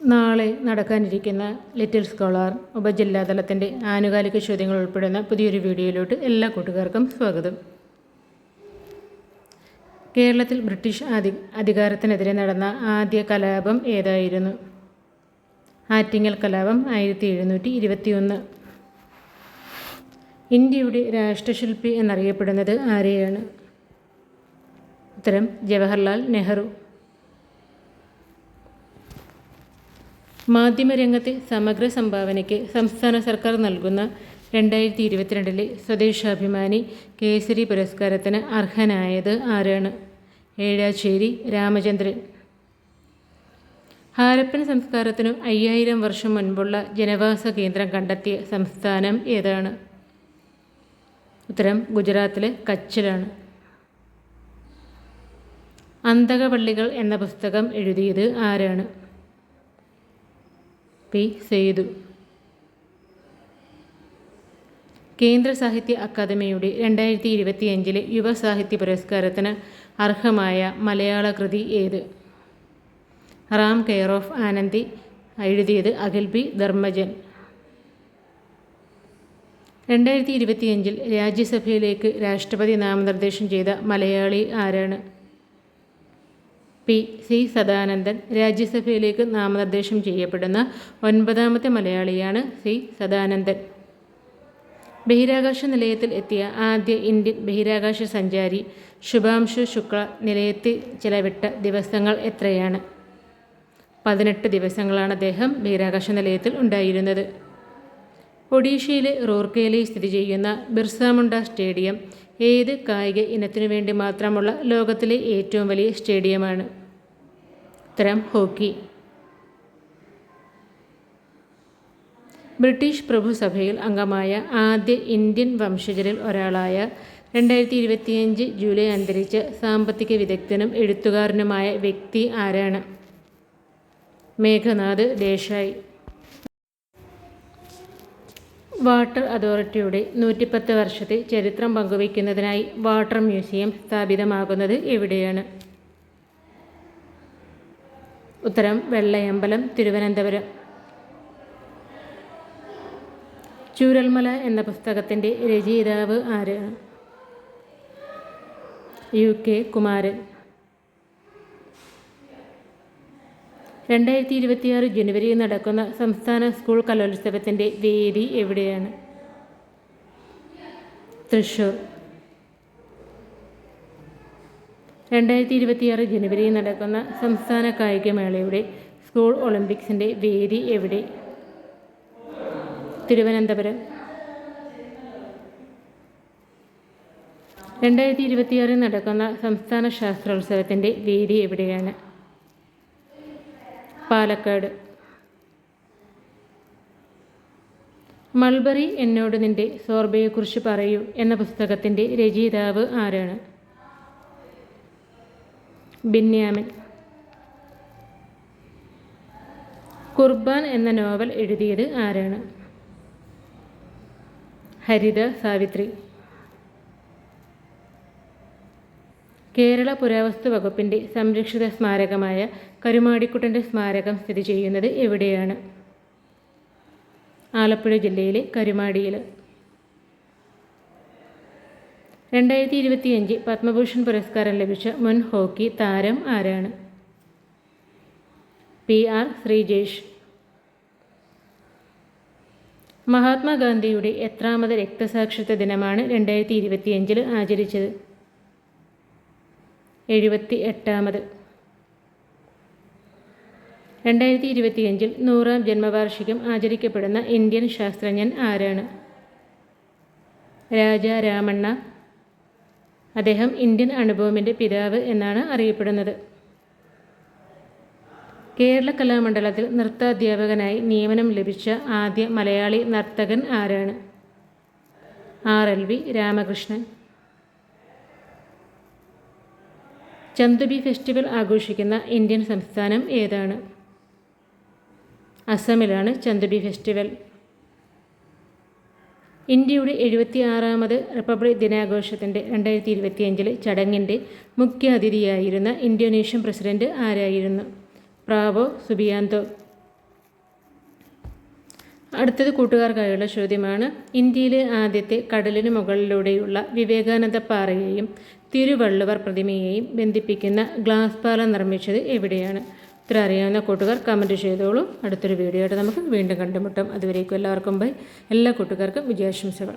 നാളെ നടക്കാനിരിക്കുന്ന little scholar ഉപജില്ലാതലത്തിന്റെ ആനുകാലിക ചോദ്യങ്ങൾ ഉൾപ്പെടുന്ന പുതിയൊരു വീഡിയോയിലോട്ട് എല്ലാ കൂട്ടുകാർക്കും സ്വാഗതം. കേരളത്തിൽ ബ്രിട്ടീഷ് അധി അധികാരത്തിനെതിരെ നടന്ന ആദ്യ കലാപം ഏതായിരുന്നു? ആറ്റിങ്ങൽ കലാപം ആയിരത്തി എഴുന്നൂറ്റി ഇരുപത്തിയൊന്ന് ഇന്ത്യയുടെ രാഷ്ട്രശില്പി എന്നറിയപ്പെടുന്നത് ആരെയാണ്? ഉത്തരം ജവഹർലാൽ നെഹ്റു. മാധ്യമരംഗത്തെ സമഗ്ര സംഭാവനയ്ക്ക് സംസ്ഥാന സർക്കാർ നൽകുന്ന രണ്ടായിരത്തി ഇരുപത്തിരണ്ടിലെ സ്വദേശാഭിമാനി കേസരി പുരസ്കാരത്തിന് അർഹനായത് ആരാണ്? ഏഴാച്ചേരി രാമചന്ദ്രൻ. ഹാരപ്പൻ സംസ്കാരത്തിനു അയ്യായിരം വർഷം മുൻപുള്ള ജനവാസ കേന്ദ്രം കണ്ടെത്തിയ സംസ്ഥാനം ഏതാണ്? ഉത്തരം ഗുജറാത്തിലെ കച്ചിലാണ്. അന്തകപള്ളികൾ എന്ന പുസ്തകം എഴുതിയത് ആരാണ്? പി സേതു. കേന്ദ്ര സാഹിത്യ അക്കാദമിയുടെ രണ്ടായിരത്തി ഇരുപത്തിയഞ്ചിലെ യുവ സാഹിത്യ പുരസ്കാരത്തിന് അർഹമായ മലയാള കൃതി ഏത്? റാം കെയർ ഓഫ് ആനന്ദി എഴുതിയത് അഖിൽ പി ധർമ്മജൻ. രണ്ടായിരത്തി ഇരുപത്തിയഞ്ചിൽ രാജ്യസഭയിലേക്ക് രാഷ്ട്രപതി നാമനിർദ്ദേശം ചെയ്ത മലയാളി ആരാണ്? പി സി സദാനന്ദൻ രാജ്യസഭയിലേക്ക് നാമനിർദ്ദേശം ചെയ്യപ്പെടുന്ന ഒൻപതാമത്തെ മലയാളിയാണ് സി സദാനന്ദൻ. ബഹിരാകാശ നിലയത്തിൽ എത്തിയ ആദ്യ ഇന്ത്യൻ ബഹിരാകാശ സഞ്ചാരി ശുഭാംശു ശുക്ല നിലയത്തിൽ ചിലവിട്ട ദിവസങ്ങൾ എത്രയാണ്? പതിനെട്ട് ദിവസങ്ങളാണ് അദ്ദേഹം ബഹിരാകാശ നിലയത്തിൽ ഉണ്ടായിരുന്നത്. ഒഡീഷയിലെ റൂർക്കയിലെ സ്ഥിതി ചെയ്യുന്ന ബിർസാമുണ്ട സ്റ്റേഡിയം ഏത് കായിക ഇനത്തിനു വേണ്ടി മാത്രമുള്ള ലോകത്തിലെ ഏറ്റവും വലിയ സ്റ്റേഡിയമാണ്. ഉത്തരം ഹോക്കി. ബ്രിട്ടീഷ് പ്രഭുസഭയിൽ അംഗമായ ആദ്യ ഇന്ത്യൻ വംശജരിൽ ഒരാളായ രണ്ടായിരത്തി ഇരുപത്തിയഞ്ച് ജൂലൈ അന്തരിച്ച സാമ്പത്തിക വിദഗ്ധനും എഴുത്തുകാരനുമായ വ്യക്തി ആരാണ്? മേഘനാഥ് ദേശായി. വാട്ടർ അതോറിറ്റിയുടെ നൂറ്റിപ്പത്ത് വർഷത്തെ ചരിത്രം പങ്കുവയ്ക്കുന്നതിനായി വാട്ടർ മ്യൂസിയം സ്ഥാപിതമാകുന്നത് എവിടെയാണ്? ഉത്തരം വെള്ളയമ്പലം തിരുവനന്തപുരം. ചൂരൽമല എന്ന പുസ്തകത്തിന്റെ രചയിതാവ് ആരാണ് യു കെ കുമാരൻ. രണ്ടായിരത്തി ഇരുപത്തിയാറ് ജനുവരിയിൽ നടക്കുന്ന സംസ്ഥാന സ്കൂൾ കലോത്സവത്തിന്റെ വേദി എവിടെയാണ്? തൃശൂർ രണ്ടായിരത്തി ഇരുപത്തിയാറ് ജനുവരിയിൽ നടക്കുന്ന സംസ്ഥാന കായികമേളയുടെ സ്കൂൾ ഒളിമ്പിക്സിന്റെ വേദി എവിടെ? തിരുവനന്തപുരം. രണ്ടായിരത്തി ഇരുപത്തിയാറിൽ നടക്കുന്ന സംസ്ഥാന ശാസ്ത്രോത്സവത്തിന്റെ വേദി എവിടെയാണ്? പാലക്കാട്. മൾബറി എന്നോട് നിന്റെ സോർബയെക്കുറിച്ച് പറയൂ എന്ന പുസ്തകത്തിന്റെ രചയിതാവ് ആരാണ്? ബിന്യാമൻ. കുർബാൻ എന്ന നോവൽ എഴുതിയത് ആരാണ്? ഹരിത സാവിത്രി. കേരള പുരാവസ്തു വകുപ്പിന്റെ സംരക്ഷിത സ്മാരകമായ കരുമാടിക്കുട്ടന്റെ സ്മാരകം സ്ഥിതി ചെയ്യുന്നത് എവിടെയാണ്? ആലപ്പുഴ ജില്ലയിലെ കരുമാടിയിൽ. രണ്ടായിരത്തി ഇരുപത്തിയഞ്ച് പത്മഭൂഷൺ പുരസ്കാരം ലഭിച്ച മുൻ ഹോക്കി താരം ആരാണ്? P R Sreejesh. മഹാത്മാഗാന്ധിയുടെ എത്രാമത് രക്തസാക്ഷിത്വ ദിനമാണ് രണ്ടായിരത്തി ഇരുപത്തിയഞ്ചിൽ ആചരിച്ചത്. എഴുപത്തി എട്ടാമത് രണ്ടായിരത്തി ഇരുപത്തിയഞ്ചിൽ നൂറാം ജന്മവാർഷികം ആചരിക്കപ്പെടുന്ന ഇന്ത്യൻ ശാസ്ത്രജ്ഞൻ ആരാണ്? രാജ രാമണ്ണ. അദ്ദേഹം ഇന്ത്യൻ അണുബോമിന്റെ പിതാവ് എന്നാണ് അറിയപ്പെടുന്നത്. കേരള കലാമണ്ഡലത്തിൽ നൃത്താധ്യാപകനായി നിയമനം ലഭിച്ച ആദ്യ മലയാളി നർത്തകൻ ആരാണ്? R. L. V. Ramakrishnan. Chandubi festival ആഘോഷിക്കുന്ന ഇന്ത്യൻ സംസ്ഥാനം ഏതാണ്? അസമിലാണ് ചന്തുബി ഫെസ്റ്റിവൽ. ഇന്ത്യയുടെ എഴുപത്തി ആറാമത് റിപ്പബ്ലിക് ദിനാഘോഷത്തിന്റെ രണ്ടായിരത്തി ഇരുപത്തിയഞ്ചിലെ ചടങ്ങിന്റെ മുഖ്യ അതിഥിയായിരുന്ന ഇന്തോനേഷ്യൻ പ്രസിഡന്റ് ആരായിരുന്നു? Prabowo Subianto. അടുത്തത് കൂട്ടുകാർക്കായുള്ള ചോദ്യമാണ്. ഇന്ത്യയിലെ ആദ്യത്തെ കടലിന് മുകളിലൂടെയുള്ള വിവേകാനന്ദ പാറയെയും തിരുവള്ളുവർ പ്രതിമയെയും ബന്ധിപ്പിക്കുന്ന ഗ്ലാസ് പാലം നിർമ്മിച്ചത് എവിടെയാണ്? ഇത്ര അറിയാവുന്ന കൂട്ടുകാർ കമന്റ് ചെയ്തോളൂ. അടുത്തൊരു വീഡിയോ ആയിട്ട് നമുക്ക് വീണ്ടും കണ്ടുമുട്ടാം. അതുവരേക്കും എല്ലാവർക്കും ബൈ എല്ലാ കൂട്ടുകാർക്കും വിജയാശംസകൾ.